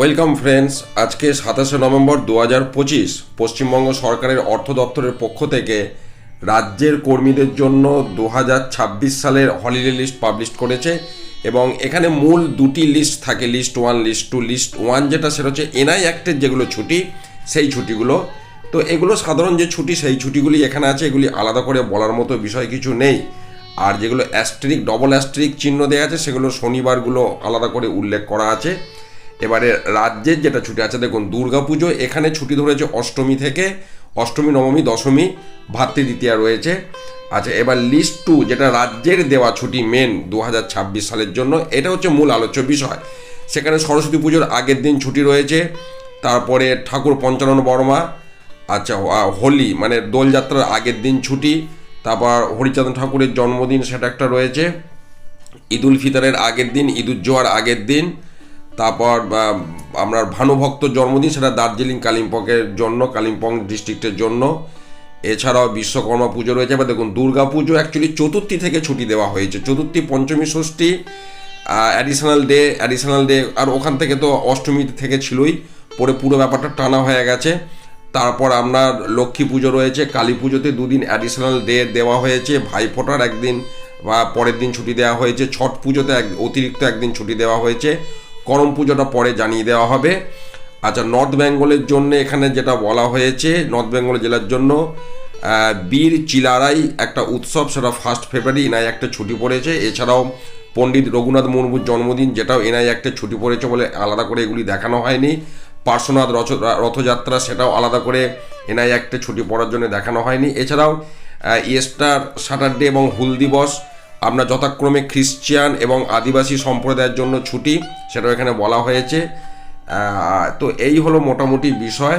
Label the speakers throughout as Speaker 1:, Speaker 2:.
Speaker 1: Welcome friends আজকে সাতাশে November দু হাজার পঁচিশ পশ্চিমবঙ্গ সরকারের অর্থ দপ্তরের পক্ষ থেকে রাজ্যের কর্মীদের জন্য দু হাজার ছাব্বিশ সালের হলিডে লিস্ট পাবলিশ করেছে এবং এখানে মূল দুটি লিস্ট থাকে list one list two list one যেটা সেটা হচ্ছে এনআই অ্যাক্টের যেগুলো ছুটি, সেই ছুটিগুলো। তো এগুলো সাধারণ যে ছুটি, সেই ছুটিগুলি এখানে আছে, এগুলি আলাদা করে বলার মতো বিষয় কিছু নেই। আর যেগুলো অ্যাস্ট্রিক ডবল অ্যাস্ট্রিক চিহ্ন দেওয়া আছে, সেগুলো শনিবারগুলো আলাদা করে উল্লেখ করা আছে। এবারে রাজ্যের যেটা ছুটি আছে, দেখুন, দুর্গাপুজো, এখানে ছুটি ধরেছে অষ্টমী থেকে, অষ্টমী, নবমী, দশমী, ভাতৃ দ্বিতীয়া রয়েছে। আচ্ছা এবার লিস্ট টু যেটা রাজ্যের দেওয়া ছুটি মেন দু হাজার ছাব্বিশ সালের জন্য, এটা হচ্ছে মূল আলোচ্য বিষয়। সেখানে সরস্বতী পুজোর আগের দিন ছুটি রয়েছে, তারপরে ঠাকুর পঞ্চানন বর্মা আচ্ছা হোলি মানে দোলযাত্রার আগের দিন ছুটি, তারপর হরিচাঁদ ঠাকুরের জন্মদিন সেটা একটা রয়েছে, ঈদুল ফিতরের আগের দিন ঈদুজ্জোয়ার আগের দিন তারপর আপনার ভানুভক্ত জন্মদিন সেটা দার্জিলিং, কালিম্পংয়ের জন্য, কালিম্পং ডিস্ট্রিক্টের জন্য। এছাড়াও বিশ্বকর্মা পুজো রয়েছে, এবার দেখুন, দুর্গা পুজো অ্যাকচুয়ালি চতুর্থী থেকে ছুটি দেওয়া হয়েছে। চতুর্থী, পঞ্চমী, ষষ্ঠী অ্যাডিশনাল ডে অ্যাডিশনাল ডে আর ওখান থেকে তো অষ্টমী থেকে ছিলই, পরে পুরো ব্যাপারটা টানা হয়ে গেছে। তারপর আপনার লক্ষ্মী পুজো রয়েছে, কালী পুজোতে দুদিন অ্যাডিশনাল ডে দেওয়া হয়েছে ভাইফোঁটার একদিন বা পরের দিন ছুটি দেওয়া হয়েছে, ছট পুজোতে এক, অতিরিক্ত একদিন ছুটি দেওয়া হয়েছে। করম পুজোটা পরে জানিয়ে দেওয়া হবে। আচ্ছা নর্থ বেঙ্গলের জন্য এখানে যেটা বলা হয়েছে নর্থ বেঙ্গল জেলার জন্য বীর চিলারাই একটা উৎসব, সেটা ফার্স্ট ফেব্রুয়ারি এনআই একটা ছুটি পড়েছে। এছাড়াও পণ্ডিত রঘুনাথ মুর্মুর জন্মদিন, যেটাও এনআই একটা ছুটি পড়েছে বলে আলাদা করে এগুলি দেখানো হয়নি। পার্শ্বনাথ রথ, রথযাত্রা, সেটাও আলাদা করে এনআই একটা ছুটি পড়ার জন্য দেখানো হয়নি। এছাড়াও ইয়েস্টার স্যাটারডে এবং হুল দিবস আপনার যথাক্রমে খ্রিস্টিয়ান এবং আদিবাসী সম্প্রদায়ের জন্য ছুটি, সেটাও এখানে বলা হয়েছে। তো এই হলো মোটামুটি বিষয়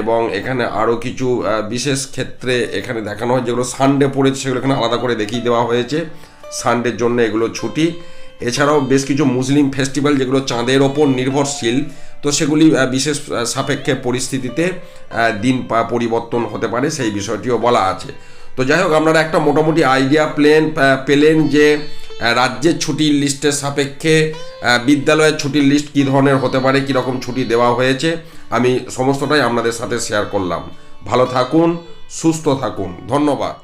Speaker 1: এবং এখানে আরও কিছু বিশেষ ক্ষেত্রে এখানে দেখানো হয়, যেগুলো সানডে পড়েছে, সেগুলো এখানে আলাদা করে দেখিয়ে দেওয়া হয়েছে। সানডের জন্য এগুলো ছুটি। এছাড়াও বেশ কিছু মুসলিম ফেস্টিভ্যাল যেগুলো চাঁদের ওপর নির্ভরশীল, তো সেগুলি বিশেষ সাপেক্ষে পরিস্থিতিতে দিন পরিবর্তন হতে পারে, সেই বিষয়টিও বলা আছে। তো যাই হোক, আপনারা একটা মোটামুটি আইডিয়া প্লেন পেলেন যে রাজ্যের ছুটির লিস্টের সাপেক্ষে বিদ্যালয়ের ছুটির লিস্ট কী ধরনের হতে পারে কীরকম ছুটি দেওয়া হয়েছে, আমি সমস্তটাই আপনাদের সাথে শেয়ার করলাম। ভালো থাকুন, সুস্থ থাকুন। ধন্যবাদ।